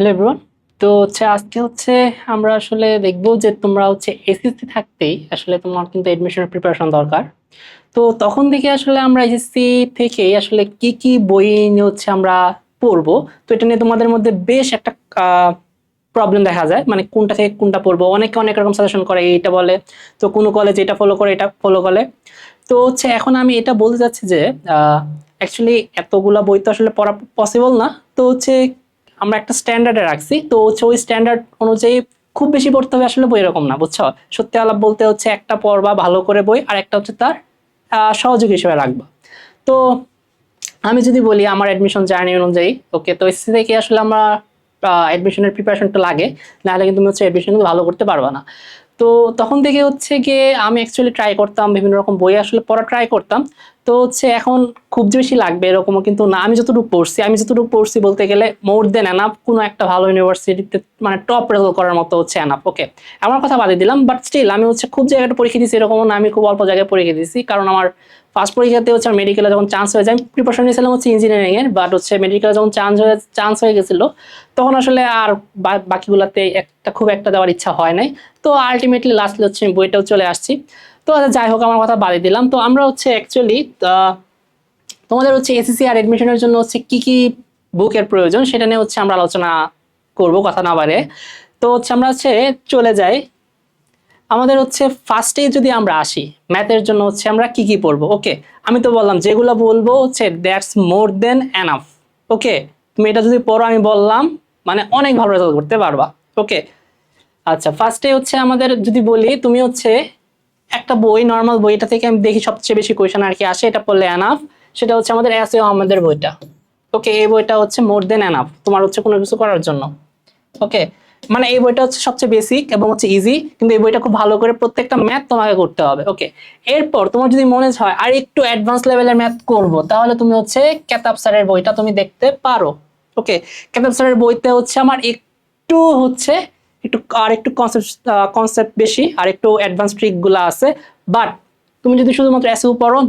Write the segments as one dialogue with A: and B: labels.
A: Hello everyone তো হচ্ছে আজকে হচ্ছে আমরা আসলে দেখব যে তোমরা হচ্ছে এসএসসি থাকতেই আসলে তোমার কিন্তু এডমিশনের প্রিপারেশন দরকার। তো তখন থেকে আসলে আমরা এসএসসি থেকেই আসলে কি কি বই নিয়ে হচ্ছে আমরা পড়ব, তো এটা নিয়ে তোমাদের মধ্যে বেশ একটা প্রবলেম দেখা যায়। মানে কোনটা থেকে কোনটা পড়ব, অনেকে অনেক রকম সাজেশন করে, এইটা বলে। তো কোনো কলেজ এটা ফলো করে, এটা ফলো করে। তো হচ্ছে এখন আমি এটা বলতে চাচ্ছি যে অ্যাকচুয়ালি এতগুলা বই তো আসলে পড়া পসিবল না। তো হচ্ছে আমরা একটা স্ট্যান্ডার্ডে রাখছি। তো হচ্ছে ওই স্ট্যান্ডার্ড অনুযায়ী খুব বেশি পড়তে হবে আসলে বই এরকম না, বুঝছ? সত্যি আলাপ বলতে হচ্ছে একটা পড়বা ভালো করে বই, আর একটা হচ্ছে তার সহযোগী হিসেবে রাখবা। তো আমি যদি বলি আমার অ্যাডমিশন জার্নি অনুযায়ী ওকে তো এসসি থেকে আসলে আমরা অ্যাডমিশনের প্রিপারেশনটা লাগে, নাহলে কিন্তু তুমি হচ্ছে অ্যাডমিশন ভালো করতে পারবা না। তো তখন থেকে হচ্ছে গিয়ে আমি অ্যাকচুয়ালি ট্রাই করতাম, বিভিন্ন রকম বই আসলে পড়া ট্রাই করতাম। তো হচ্ছে এখন খুব বেশি লাগবে এরকমও কিন্তু না। আমি যতটুকু পড়ছি, আমি যতটুকু পড়ছি বলতে গেলে মোর দেন এনাফ কোনো একটা ভালো ইউনিভার্সিটিতে মানে টপ রেজাল্ট করার মতো হচ্ছে এনাফ ওকে আমার কথা বাদে দিলাম বাট স্টিল আমি হচ্ছে খুব জায়গাটা পরীক্ষা দিয়েছি, এরকমও না, আমি খুব অল্প জায়গায় পরীক্ষা দিয়েছি, কারণ আমার ফার্স্ট পরীক্ষাতে হচ্ছে মেডিকেলে যখন চান্স হয়ে যায় আমি প্রিপারেশন নিয়েছিলাম হচ্ছে ইঞ্জিনিয়ারিং এর বাট হচ্ছে মেডিকেলে যখন চান্স হয়ে চান্স হয়ে গেছিল, তখন আসলে আর বাকিগুলাতে একটা খুব একটা দেওয়ার ইচ্ছা হয় নাই। তো আলটিমেটলি লাস্টলি হচ্ছে আমি বইটাও চলে আসছি। তো আচ্ছা, যাই হোক আমার কথা বাদে দিলাম। তো আমরা হচ্ছে অ্যাকচুয়ালি তোমাদের হচ্ছে এসএসসি আর এডমিশনের জন্য হচ্ছে কি কি বুকের প্রয়োজন সেটা নিয়ে হচ্ছে আমরা আলোচনা করব কথা না বারে তো হচ্ছে আমরা হচ্ছে চলে যাই। আমাদের হচ্ছে ফার্স্টে যদি আমরা আসি ম্যাথের জন্য হচ্ছে আমরা কি কি পড়ব? ওকে আমি তো বললাম যেগুলো বলব হচ্ছে দ্যাটস মোর দেন এনাফ ওকে তুমি এটা যদি পড়ো আমি বললাম মানে অনেক ভালো রেজাল্ট করতে পারবা। ওকে আচ্ছা ফার্স্টে হচ্ছে আমাদের যদি বলি তুমি হচ্ছে একটা বই নর্মাল বই এটা থেকে আমি দেখি সবচেয়ে বেশি কোয়েশন আর কি আসে, এটা পড়লে এনাফ সেটা হচ্ছে আমাদের এস আহমেদের বইটা। ওকে এই বইটা হচ্ছে মোর দেন এনাফ তোমার হচ্ছে কোনো কিছু করার জন্য। ওকে মানে এই বইটা হচ্ছে সবচেয়ে বেসিক এবং হচ্ছে ইজি কিন্তু এই বইটা খুব ভালো করে প্রত্যেকটা ম্যাথ তোমাকে করতে হবে। ওকে এরপর তোমার যদি মনে হয় আর একটু অ্যাডভান্স লেভেলের ম্যাথ করব, তাহলে তুমি হচ্ছে কেতাব স্যারের বইটা তুমি দেখতে পারো। ওকে কেতাব স্যারের বইতে হচ্ছে আমার একটু হচ্ছে একটু, আর একটু কনসেপ্ট কনসেপ্ট বেশি, আর একটু অ্যাডভান্স ট্রিকগুলো আছে। বাট তুমি যদি শুধুমাত্র এসইউ পড়ো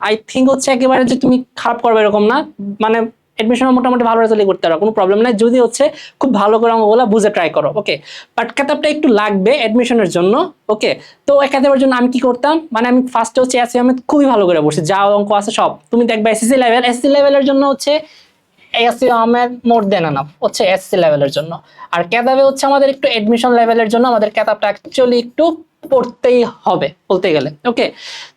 A: আই থিঙ্ক হচ্ছে একেবারে যে তুমি খারাপ করবে এরকম না। মানে এডমিশন মোটামুটি ভালো রেজাল্টই করতে পারো, কোনো প্রবলেম নাই। যদি হচ্ছে খুব ভালো করে অঙ্কগুলো বুঝে ট্রাই করো ওকে বাট কেতাবটা একটু লাগবে অ্যাডমিশনের জন্য ওকে তো এই জন্য আমি কি করতাম? মানে আমি ফার্স্টে হচ্ছে এসি আমি খুবই ভালো করে বসছি যা অঙ্ক আছে সব। তুমি দেখবে এসএসসি লেভেল এসএসসি লেভেলের জন্য হচ্ছে এসসি আহমেদ মোর দেন আনাফ, হচ্ছে এসসি লেভেলের জন্য। আর কেতাবে হচ্ছে আমাদের একটু এডমিশন লেভেলের জন্য আমাদের কেতাবটা অ্যাকচুয়ালি একটু পড়তেই হবে, বলতে গেলে। ওকে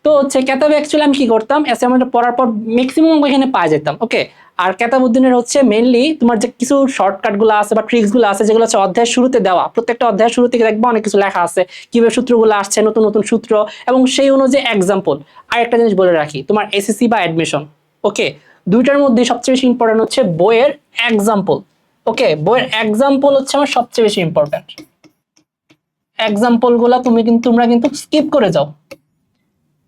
A: তো হচ্ছে কেতাবে অ্যাকচুয়ালি আমি কি করতাম? এসে আমাদের পড়ার পর ম্যাক্সিমাম এখানে পাওয়া যেতাম ওকে আর কেতাবুদ্দিনের হচ্ছে মেনলি তোমার যে কিছু শর্টকাটগুলো আছে বা ট্রিক্সগুলো আছে, যেগুলো হচ্ছে অধ্যায়ের শুরুতে দেওয়া। প্রত্যেকটা অধ্যায়ের শুরু থেকে দেখবা অনেক কিছু লেখা আছে, কীভাবে সূত্রগুলো আসছে, নতুন নতুন সূত্র, এবং সেই অনুযায়ী এক্সাম্পল আর একটা জিনিস বলে রাখি, তোমার এসএসসি বা অ্যাডমিশন ওকে দুইটার মধ্যে সবচেয়ে বেশি ইম্পর্টেন্ট হচ্ছে বইয়ের এক্সাম্পল ওকে বইয়ের এক্সাম্পল হচ্ছে আমার সবচেয়ে বেশি ইম্পর্টেন্ট এক্সাম্পলগুলা তুমি কিন্তু, তোমরা কিন্তু স্কিপ করে যাও।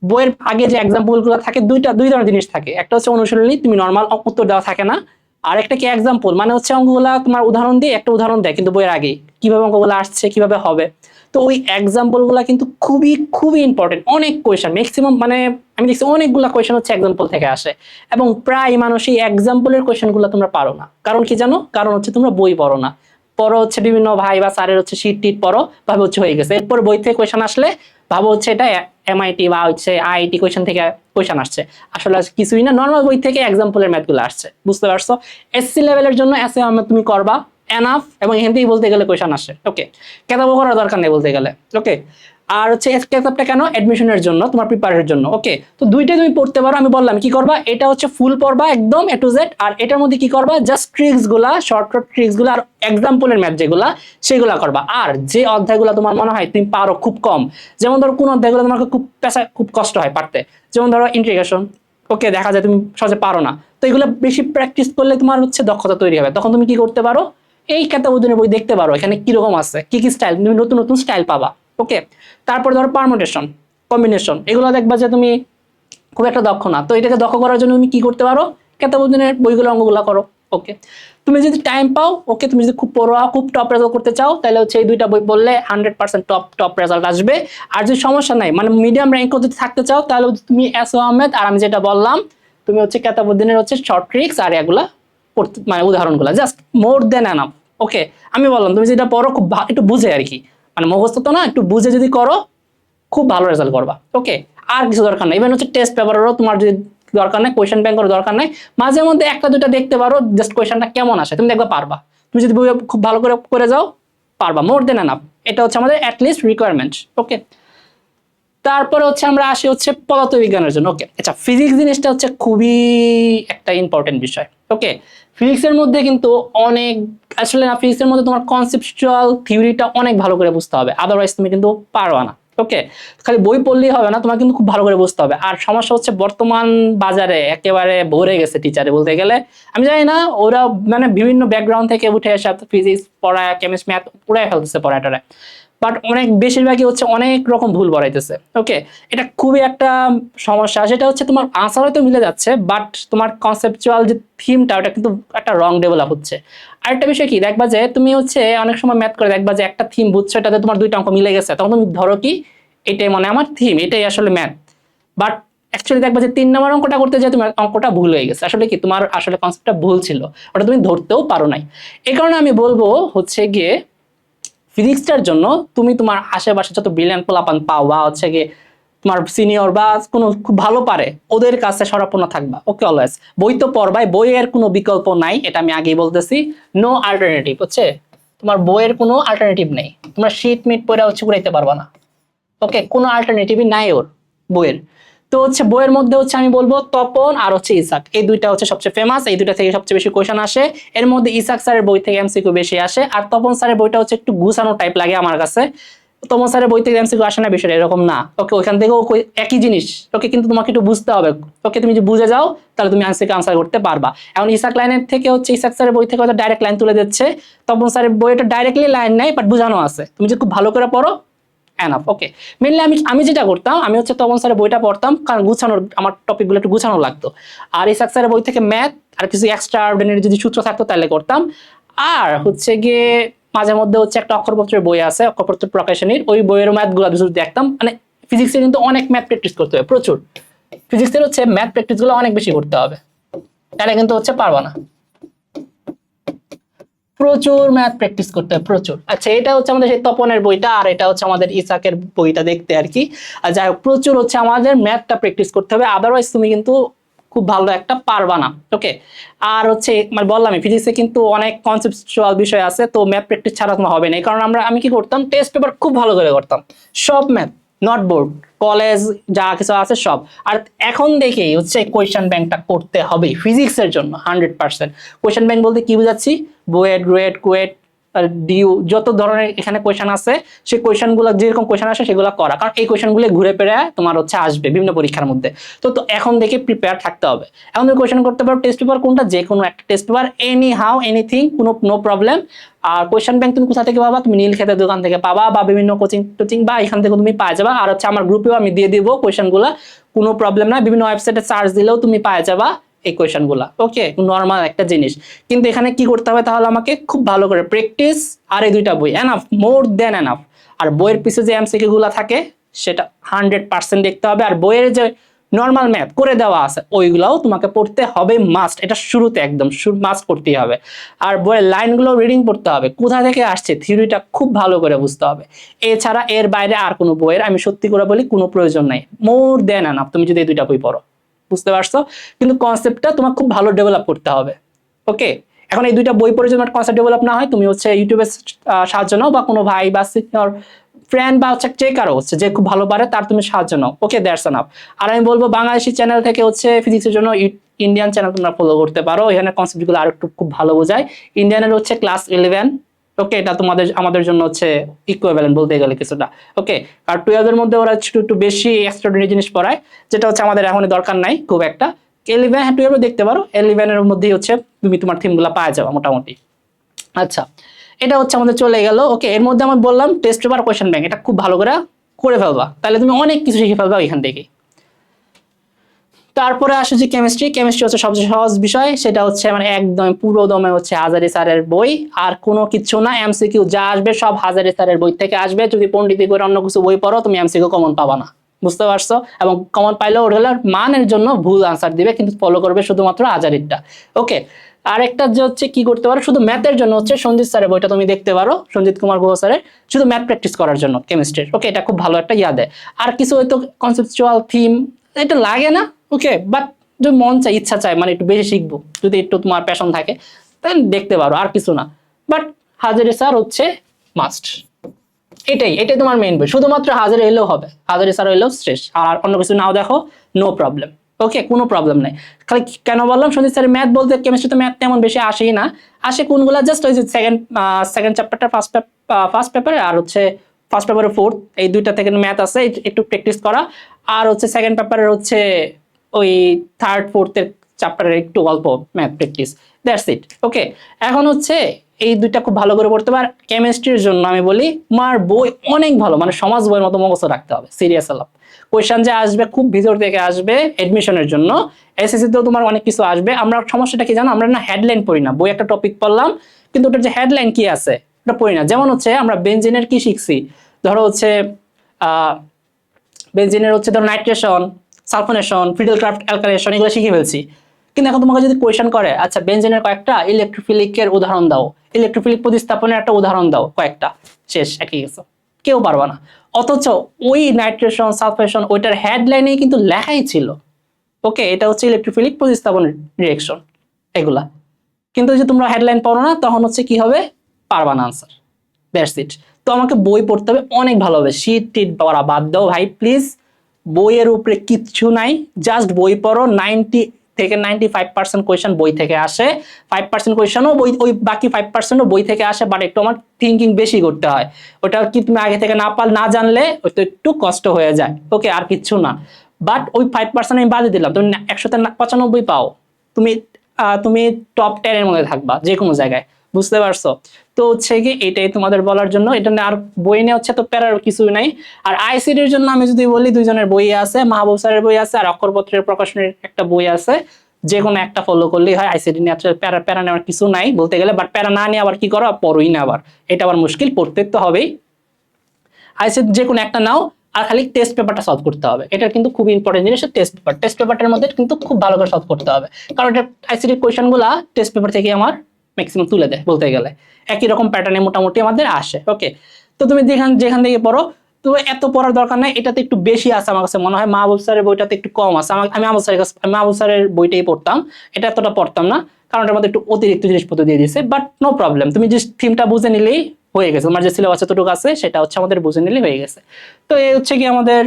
A: বইয়ের আগে যে এক্সাম্পলগুলো থাকে, দুইটা, দুই ধরনের জিনিস থাকে। একটা হচ্ছে অনুশীলনী, তুমি নর্মাল উত্তর দেওয়া থাকে না। আর একটা কি এক্সাম্পল মানে হচ্ছে অঙ্কগুলা তোমার উদাহরণ দিয়ে একটা উদাহরণ দেয় কিন্তু বইয়ের আগে। কীভাবে অঙ্কগুলো আসছে, কীভাবে হবে? তো ওই এক্সাম্পলগুলা কিন্তু খুবই খুবই ইম্পর্টেন্ট অনেক কোয়েশন ম্যাক্সিমাম মানে আমি দেখছি অনেকগুলা কোয়েশন হচ্ছে এক্সাম্পল থেকে আসে। এবং প্রায় মানুষ এই এক্সাম্পলের কোয়েশনগুলো তোমরা পারো না। কারণ কি জানো? কারণ হচ্ছে তোমরা বই পড়ো না। পড়ো হচ্ছে বিভিন্ন ভাই বা স্যারের হচ্ছে শিট টিট পড়ো, ভাবে হচ্ছে হয়ে গেছে। এরপর বই থেকে কোয়েশন আসলে ভাবো হচ্ছে এটা এমআইটি বা হচ্ছে আইআইটি কোয়েশন থেকে কোয়েশন আসছে। আসলে কিছুই না নর্মাল বই থেকে এক্সাম্পলের ম্যাথগুলো আসছে। বুঝতে পারছ? এসসি লেভেলের জন্য এসে তুমি করবা। এনাফ এবং এখান থেকেই বলতে গেলে কোয়েশন আসে। ওকে কেতাবও করার দরকার নেই বলতে গেলে। ওকে আর হচ্ছে কেতাবটা কেন? অ্যাডমিশনের জন্য, তোমার প্রিপারের জন্য। ওকে তো দুইটাই তুমি পড়তে পারো, আমি বললাম, কি করবা? এটা হচ্ছে ফুল পড়বা একদম এ টু জেড আর এটার মধ্যে কি করবা? জাস্ট ট্রিক্সগুলা শর্ট শর্ট ট্রিক্সগুলা, আর এক্সাম্পলের ম্যাথ যেগুলা, সেগুলা করবা। আর যে অধ্যায়গুলো তোমার মনে হয় তুমি পারো খুব কম, যেমন ধরো কোন অধ্যায়গুলো তোমাকে খুব পেশা খুব কষ্ট হয় পারতে। যেমন ধরো ইন্টিগ্রেশন ওকে দেখা যায় তুমি সহজে পারো না। তো এগুলো বেশি প্র্যাকটিস করলে তোমার হচ্ছে দক্ষতা তৈরি হবে। তখন তুমি কি করতে পারো? এই কেতাবুদ্দিনের বই দেখতে পারো, এখানে কীরকম আছে, কি কি স্টাইল তুমি নতুন নতুন স্টাইল পাবা ওকে তারপর ধরো পারমোটেশন কম্বিনেশন এগুলো দেখবা যে তুমি খুব একটা দক্ষ না। তো এটাকে দক্ষ করার জন্য তুমি কি করতে পারো? কেতাবুদ্দিনের বইগুলো অঙ্গগুলো করো ওকে তুমি যদি টাইম পাও ওকে তুমি যদি খুব পড়োয়া, খুব টপ রেজাল্ট করতে চাও, তাহলে হচ্ছে এই দুইটা বই পড়লে hundred percent top top result আসবে। আর যদি সমস্যা নাই মানে মিডিয়াম র্যাঙ্ক যদি থাকতে চাও, তাহলে তুমি এস আহমেদ আর আমি যেটা বললাম, তুমি হচ্ছে কেতাবুদ্দিনের হচ্ছে শর্ট ট্রিক্স আর এগুলা মানে উদাহরণগুলো জাস্ট মোর দেন এনাফ ওকে আমি বললাম, তুমি যেটা পড়ো খুব একটু বুঝে আর কি। মানে মুখস্থ তো না, একটু বুঝে যদি করো, খুব ভালো রেজাল্ট করবা। ওকে আর কিছু দরকার নেই। ইভেন হচ্ছে টেস্ট পেপারেরও তোমার যদি দরকার নেই কোয়েশ্চেন ব্যাংকেরও দরকার নেই, মাঝে মধ্যে একটা দুটা দেখতে পারো জাস্ট কোয়েশ্চেনটা কেমন আসে, তুমি দেখবা পারবা। তুমি যদি খুব ভালো করে করে যাও, পারবা মোর দেন এনাফ এটা হচ্ছে আমাদের অ্যাটলিস্ট রিকোয়ারমেন্ট ওকে তারপরে হচ্ছে আমরা আসি হচ্ছে পদার্থবিজ্ঞানের জন্য ওকে আচ্ছা ফিজিক্স জিনিসটা হচ্ছে খুবই একটা ইম্পর্টেন্ট বিষয় ওকে ফিজিক্সের মধ্যে কিন্তু অনেক, আসলে না ফিজিক্সের মধ্যে তোমার কনসেপচুয়াল থিওরিটা অনেক ভালো করে বুঝতে হবে আদারওয়াইজ তুমি কিন্তু পারবা না ওকে খালি বই পড়লেই হবে না তোমার কিন্তু খুব ভালো করে বুঝতে হবে। আর সমস্যা হচ্ছে বর্তমান বাজারে একেবারে ভরে গেছে টিচারে বলতে গেলে। আমি জানি না, ওরা মানে বিভিন্ন ব্যাকগ্রাউন্ড থেকে উঠে এসে ফিজিক্স পড়ায় কেমিস্ট্রি ম্যাথ পুরাই ফেলতেছে পড়াটারে। বাট অনেক, বেশিরভাগই হচ্ছে অনেক রকম ভুল বড়াইতেছে। ওকে এটা খুবই একটা সমস্যা। সেটা হচ্ছে তোমার আনসার হয়তো মিলে যাচ্ছে বাট তোমার কনসেপচুয়াল যে থিমটা ওটা কিন্তু একটা রং ডেভেলপ হচ্ছে। আরেকটা বিষয় কি? দেখবা যে তুমি হচ্ছে অনেক সময় ম্যাথ করে দেখবা যে একটা থিম বুঝছ, এটাতে তোমার দুইটা অঙ্ক মিলে গেছে। তখন তুমি ধরো কি, এটাই মানে আমার থিম এটাই আসলে ম্যাথ বাট অ্যাকচুয়ালি দেখবা যে তিন নম্বর অঙ্কটা করতে যে তোমার অঙ্কটা ভুল হয়ে গেছে। আসলে কি? তোমার আসলে কনসেপ্টটা ভুল ছিল। ওটা তুমি ধরতেও পারো নাই। এই কারণে আমি বলব হচ্ছে গিয়ে ফিজিক্সটার জন্য তুমি তোমার আশেপাশে যত ব্রিলিয়ান্ট পোলাপান পাও বা হচ্ছে গিয়ে তোমার সিনিয়র বা কোনো খুব ভালো পারে, ওদের কাছে সরাপন্ন থাকবা ওকে অলওয়েজ বই তো পড়বাই, বইয়ের কোনো বিকল্প নাই, এটা আমি আগেই বলতেছি নো আল্টারনেটিভ হচ্ছে তোমার বইয়ের কোনো আল্টারনেটিভ নেই, তোমার শীত মিট পড়ে হচ্ছে, ঘুরাইতে পারবা না ওকে কোনো আল্টারনেটিভই নাই ওর বইয়ের। তো হচ্ছে বইয়ের মধ্যে হচ্ছে আমি বলব তপন আর হচ্ছে ইসাক। এই দুইটা হচ্ছে সবচেয়ে ফেমাস এই দুইটা থেকে সবচেয়ে বেশি কোয়েশন আসে। এর মধ্যে ইসাক স্যারের বই থেকে এমসিকিউ বেশি আসে। আর তপন স্যারের বইটা হচ্ছে একটু গুছানো টাইপ লাগে আমার কাছে। তপন স্যারের বই থেকে এমসিকিউ আসে না, বিষয়টা এরকম না। ওকে ওইখান থেকেও একই জিনিস। ওকে কিন্তু তোমাকে একটু বুঝতে হবে। ওকে তুমি যদি বুঝে যাও, তাহলে তুমি আনসারকে আনসার করতে পারবা। এখন ইসাক লাইনের থেকে হচ্ছে ইসাক স্যারের বই থেকে হয়তো ডাইরেক্ট লাইন তুলে দিচ্ছে। তপন স্যারের বইটা ডাইরেক্টলি লাইন নাই বাট বোঝানো আছে। তুমি যদি খুব ভালো করে পড়ো এনাফ ওকে মেনলি আমি আমি যেটা করতাম, আমি হচ্ছে তপন স্যারের বইটা পড়তাম, কারণ গুছানোর, আমার টপিকগুলো একটু গুছানো লাগতো। আর ইসাক স্যারের বই থেকে ম্যাথ আর কিছু এক্সট্রা অর্ডিনারি যদি সূত্র থাকতো তাহলে করতাম। আর হচ্ছে গিয়ে মাঝে মধ্যে হচ্ছে একটা অক্ষরপত্রের বই আছে, অক্ষরপত্র প্রকাশনীর, ওই বইয়ের ম্যাথগুলো যদি দেখতাম। মানে ফিজিক্সে কিন্তু অনেক ম্যাথ প্র্যাকটিস করতে হবে প্রচুর। ফিজিক্সের হচ্ছে ম্যাথ প্র্যাকটিসগুলো অনেক বেশি করতে হবে। তাহলে কিন্তু হচ্ছে পারবা না। প্রচুর ম্যাথ প্র্যাকটিস করতে হয়, প্রচুর। আচ্ছা এটা হচ্ছে আমাদের সেই তপনের বইটা, আর এটা হচ্ছে আমাদের ইসাকের বইটা দেখতে আর কি। আর যাই হোক, প্রচুর হচ্ছে আমাদের ম্যাথটা প্র্যাকটিস করতে হবে আদারওয়াইজ তুমি কিন্তু খুব ভালো একটা পারবা না ওকে আর হচ্ছে মানে বললাম ফিজিক্সে কিন্তু অনেক কনসেপচুয়াল বিষয় আছে, তো ম্যাথ প্র্যাকটিস ছাড়া তোমার হবে না। কারণ আমরা, আমি কি করতাম টেস্ট পেপার খুব ভালো করে করতাম, সব ম্যাথ নট বোর্ড কলেজ যা কিছু আছে সব। আর এখন দেখেই হচ্ছে কোয়েশন ব্যাংকটা করতে হবে। ফিজিক্সের জন্য হান্ড্রেড পার্সেন্ট কোয়েশন ব্যাংক বলতে কি বোঝাচ্ছি? বুয়েট গ্রুয়েট কুয়েট ডিউ যত ধরনের এখানে কোয়েশন আছে, সেই কোয়েশনগুলো যেরকম কোয়েশন আসে সেগুলো করা। কারণ এই কোয়েশনগুলো ঘুরে পেরে তোমার হচ্ছে আসবে বিভিন্ন পরীক্ষার মধ্যে। তো তো এখন দেখে প্রিপেয়ার থাকতে হবে। এখন তুমি কোয়েশন করতে পারো টেস্ট পেপার কোনটা? যে কোনো একটা test paper anyhow anything কোনো নো প্রবলেম আর কোয়েশন ব্যাংক তুমি কোথা থেকে পাবা? তুমি নীল খেতের দোকান থেকে পাবা বা বিভিন্ন কোচিং টোচিং বা এখান থেকে তুমি পাওয়া যাবা। আর হচ্ছে আমার গ্রুপেও আমি দিয়ে দিব কোয়েশনগুলো কোনো প্রবলেম না বিভিন্ন ওয়েবসাইটে চার্জ দিলেও তুমি পাওয়া যাবা। এই কোয়েশনগুলো ওকে নর্মাল একটা জিনিস। কিন্তু এখানে কি করতে হবে তাহলে আমাকে খুব ভালো করে প্র্যাকটিস আর এই দুইটা বই। এনাফ মোর দেন এনাফ আর বইয়ের পিছে যে এমসিকিউ গুলো থাকে, সেটা হান্ড্রেড পার্সেন্ট দেখতে হবে। আর বইয়ের যে নর্মাল ম্যাথ করে দেওয়া আছে, ওইগুলাও তোমাকে পড়তে হবে মাস্ট এটা শুরুতে একদম মাস্ট করতেই হবে। আর বইয়ের লাইনগুলো রিডিং পড়তে হবে। কোথা থেকে আসছে? থিওরিটা খুব ভালো করে বুঝতে হবে। এছাড়া এর বাইরে আর কোনো বইয়ের, আমি সত্যি করে বলি, কোনো প্রয়োজন নাই। মোর দেন এনাফ তুমি যদি এই দুইটা বই পড়ো। বুঝতে পারছ? কিন্তু কনসেপ্টটা তোমার খুব ভালো ডেভেলপ করতে হবে। ওকে এখন এই দুইটা বই পড়ে যদি আমার কনসেপ্ট ডেভেলপ না হয়, তুমি হচ্ছে ইউটিউবের সাহায্য নাও বা কোনো ভাই বা সিনিয়র ফ্রেন্ড বা হচ্ছে যে কারও হচ্ছে যে খুব ভালো পারে, তার তুমি সাহায্য নাও। ওকে দ্যাটস এনাফ আর আমি বলব, বাংলাদেশি চ্যানেল থেকে হচ্ছে ফিজিক্সের জন্য ইন্ডিয়ান চ্যানেল তোমরা ফলো করতে পারো। এখানে কনসেপ্টগুলো আর একটু খুব ভালো বোঝায়। ইন্ডিয়ানের হচ্ছে ক্লাস ইলেভেন ওকে এটা তোমাদের, আমাদের জন্য হচ্ছে ইকুইভ্যালেন্ট বলতে গেলে কিছুটা। ওকে আর টুয়েলভের মধ্যে ওরা একটু একটু বেশি এক্সট্রাঅর্ডিনারি জিনিস পড়ায়, যেটা হচ্ছে আমাদের এখন দরকার নাই, খুব একটা। এলিভেন হ্যাঁ টুয়েলভে দেখতে পারো ইলেভেনের মধ্যেই হচ্ছে তুমি তোমার থিমগুলো পাওয়া যাবে মোটামুটি। আচ্ছা এটা হচ্ছে আমাদের চলে গেল। ওকে এর মধ্যে আমি বললাম টেস্ট পেপার কোয়েশন ব্যাংক এটা খুব ভালো করে করে ফেলবা। তাহলে তুমি অনেক কিছু শিখে ফেলবা এখান থেকে। তারপরে আসে যে কেমিস্ট্রি কেমিস্ট্রি হচ্ছে সবচেয়ে সহজ বিষয়, সেটা হচ্ছে মানে একদম পুরো দমে হচ্ছে হাজারি স্যারের বই, আর কোনো কিছু না এমসিকিউ যা আসবে সব হাজারি স্যারের বই থেকে আসবে। যদি পণ্ডিতি করে অন্য কিছু বই পড়ো, তুমি এমসিকিউ কমন পাবা না। বুঝতে পারছ? এবং কমন পাইলেও ওর হলো মানের জন্য ভুল আনসার দিবে, কিন্তু ফলো করবে শুধুমাত্র হাজারিটা। ওকে আরেকটা যে হচ্ছে কি করতে পারো? শুধু ম্যাথের জন্য হচ্ছে সঞ্জিত স্যারের বইটা তুমি দেখতে পারো, সঞ্জিত কুমার গুহ স্যারের। শুধু ম্যাথ প্র্যাকটিস করার জন্য কেমিস্ট্রির ওকে এটা খুব ভালো একটা ইয়া দেয়। আর কিছু হয়তো কনসেপচুয়াল থিম এটা লাগে না ওকে বাট যদি মন চাই ইচ্ছা চায় মানে একটু বেশি শিখব, যদি একটু তোমার প্যাশন থাকে তাহলে দেখতে পারো, আর কিছু না। বাট হাজারে স্যার হচ্ছে মাস্ট এটাই এটাই তোমার মেইন বই শুধুমাত্র হাজারে এলেও হবে, হাজারে স্যার এলেও শেষ। আর অন্য কিছু নাও দেখো নো প্রবলেম ওকে কোনো প্রবলেম নাই। খালি কেন বললাম সঞ্জিত স্যার ম্যাথ বলতে কেমিস্ট্রিতে ম্যাথ তেমন বেশি আসেই না। আসে কোনগুলো জাস্ট ওই যে সেকেন্ড সেকেন্ড চ্যাপ্টারটা ফার্স্ট ফার্স্ট পেপারে আর হচ্ছে ফার্স্ট পেপারে ফোর্থ এই দুইটা থেকে ম্যাথ আছে, একটু প্র্যাকটিস করা। আর হচ্ছে সেকেন্ড পেপারের হচ্ছে ওই থার্ড ফোর্থের চ্যাপ্টারের একটু অল্প math practice that's it okay এখন হচ্ছে এই দুইটা খুব ভালো করে পড়তে পার কেমিস্ট্রির জন্য আমি বলি, মার বই অনেক ভালো মানে সমাজ বইয়ের মতো মুখস্থ রাখতে হবে সিরিয়াস আলাপ। কোয়েশ্চেন যে আসবে, খুব ভিতর থেকে আসবে এডমিশনের জন্য। এসএসসি তেও তোমার অনেক কিছু আসবে। আমরা সমস্যাটা কি জানো? আমরা না হেডলাইন পড়ি না। বই একটা টপিক পড়লাম, কিন্তু ওটার যে হেডলাইন কি আছে, ওটা পড়ি না। যেমন হচ্ছে আমরা বেঞ্জিনের কি শিখছি? ধরো হচ্ছে বেঞ্জিনের হচ্ছে ধরো nitration sulphonation, Friedel Crafts, alkylation এগুলো শিখে ফেলছি। কিন্তু এখন তোমাকে যদি কোয়েশ্চেন করে আচ্ছা বেঞ্জিনের কয়েকটা ইলেকট্রোফিলিকের উদাহরণ দাও। ইলেকট্রোফিলিক প্রতিস্থাপনের একটা উদাহরণ দাও, কয়েকটা। শেষ, একই গেছে। কেউ পারবে না। অথচ ওই নাইট্রেশন সালফেশন ওইটার হেডলাইনে কিন্তু লেখাই ছিল। ওকে, এটা হচ্ছে ইলেকট্রোফিলিক প্রতিস্থাপন রিয়েকশন এগুলা। কিন্তু যে তোমরা হেডলাইন পড়ো না, তখন হচ্ছে কি হবে? পারবা না আনসার দ্যাটস ইট তো আমাকে বই পড়তে হবে, অনেক ভালো হবে। শীত টিট পড়া বাদ দাও ভাই প্লিজ বইয়ের উপরে কিচ্ছু নাই জাস্ট বই পড়ো নাইনটি থেকে নাইনটি ফাইভ পার্সেন্ট কোয়েশন বই থেকে আসে। ফাইভ পার্সেন্ট কোয়েশনও বই, ওই বাকি ফাইভ পার্সেন্টও বই থেকে আসে বাট একটু আমার থিঙ্কিং বেশি করতে হয়। ওটা কি তুমি আগে থেকে না পাল, না জানলে ওই তো একটু কষ্ট হয়ে যায়। ওকে আর কিচ্ছু না। বাট ওই ফাইভ পার্সেন্ট আমি বাদে দিলাম। তুমি একশোতে পঁচানব্বই পাও। তুমি তুমি টপ টেনের মধ্যে থাকবা যে কোনো জায়গায়। বুঝতে পারছ? তো হচ্ছে কি এটাই তোমাদের বলার জন্য। এটা আর বই নিয়ে হচ্ছে তো প্যারার কিছু নাই। আর আইসিডির জন্য আমি যদি বলি, দুইজনের বই আছে, মাহবুব স্যারের বই আছে, আর অক্ষরপত্রের প্রকাশনের একটা বই আছে। যে কোনো একটা ফলো করলেই হয় আইসিডি নিয়ে আসলে প্যারা প্যারা নেওয়ার কিছু নাই বলতে গেলে। বাট প্যারা না নিয়ে আবার কি করো? পড়োই না আবার। এটা আবার মুশকিল, পড়তে তো হবেই। আইসিডি যে কোনো একটা নাও, আর খালি টেস্ট পেপারটা সলভ করতে হবে। এটা কিন্তু খুব ইম্পর্টেন্ট জিনিস টেস্ট পেপার টেস্ট পেপারটার মধ্যে কিন্তু খুব ভালো করে সলভ করতে হবে। কারণ এটা আইসিডির কোয়েশনগুলো টেস্ট পেপার থেকে আমার ম্যাক্সিমাম তুলে দেয় বলতে গেলে। একই রকম প্যাটার্নে মোটামুটি আমাদের আসে ওকে তো তুমি যেখান যেখান থেকে পড়ো, তো এত পড়ার দরকার নাই, এটাতে একটু বেশি আছে আমার কাছে মনে হয়। মাহবুব স্যারের বইটাতে একটু কম আছে। আমার- আমি মাহবুব স্যারের কাছে মাহবুব স্যারের বইটাই পড়তাম। এটা এতটা পড়তাম না, কারণ এটার মধ্যে একটু অতিরিক্ত জিনিসপত্র দিয়ে দিয়েছে বাট নো প্রবলেম তুমি যে থিমটা বুঝে নিলেই হয়ে গেছে। তোমার যে সিলেবাস এতটুকু আছে, সেটা হচ্ছে আমাদের বুঝে নিলেই হয়ে গেছে। তো এই হচ্ছে কি আমাদের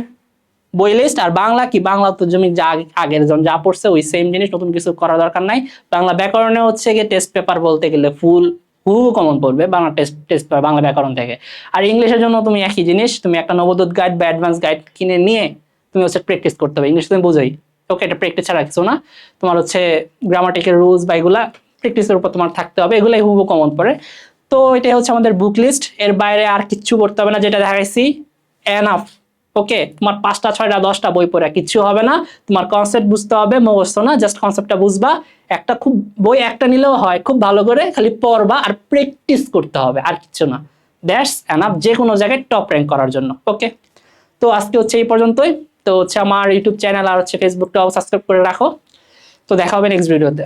A: বই লিস্ট আর বাংলা কি? বাংলা তো জমি যা আগের জন যা পড়ছে, ওই সেম জিনিস, নতুন কিছু করার দরকার নাই। বাংলা ব্যাকরণে হচ্ছে গিয়ে টেস্ট পেপার বলতে গেলে ফুল হু কমন পড়বে, বাংলা টেস্ট টেস্ট বাংলা ব্যাকরণ থেকে। আর ইংলিশের জন্য তুমি একই জিনিস, তুমি একটা নবদূত গাইড বা অ্যাডভান্স গাইড কিনে নিয়ে তুমি হচ্ছে প্র্যাকটিস করতে হবে। ইংলিশ তুমি বোঝোই। ওকে এটা প্র্যাকটিস ছাড়া কিছু না। তোমার হচ্ছে গ্রামাটিকের রুলস বা এগুলা প্র্যাকটিসের উপর তোমার থাকতে হবে। এগুলাই হুবু কমন পড়ে। তো এটাই হচ্ছে আমাদের বুক লিস্ট এর বাইরে আর কিচ্ছু করতে হবে না, যেটা দেখাইছি। এনাফ ওকে তোমার পাঁচটা, ছয়টা, দশটা বই পড়া, কিচ্ছু হবে না। তোমার কনসেপ্ট বুঝতে হবে মুখস্থ না জাস্ট কনসেপ্টটা বুঝবা। একটা খুব, বই একটা নিলেও হয়, খুব ভালো করে খালি পড়বা আর প্র্যাকটিস করতে হবে, আর কিছু না। দ্যাটস এনাফ যে কোনো জায়গায় টপ র্যাঙ্ক করার জন্য ওকে তো আজকে হচ্ছে এই পর্যন্তই। তো হচ্ছে আমার ইউটিউব চ্যানেল আর হচ্ছে ফেসবুকটাও সাবস্ক্রাইব করে রাখো। তো দেখা হবে নেক্সট ভিডিওতে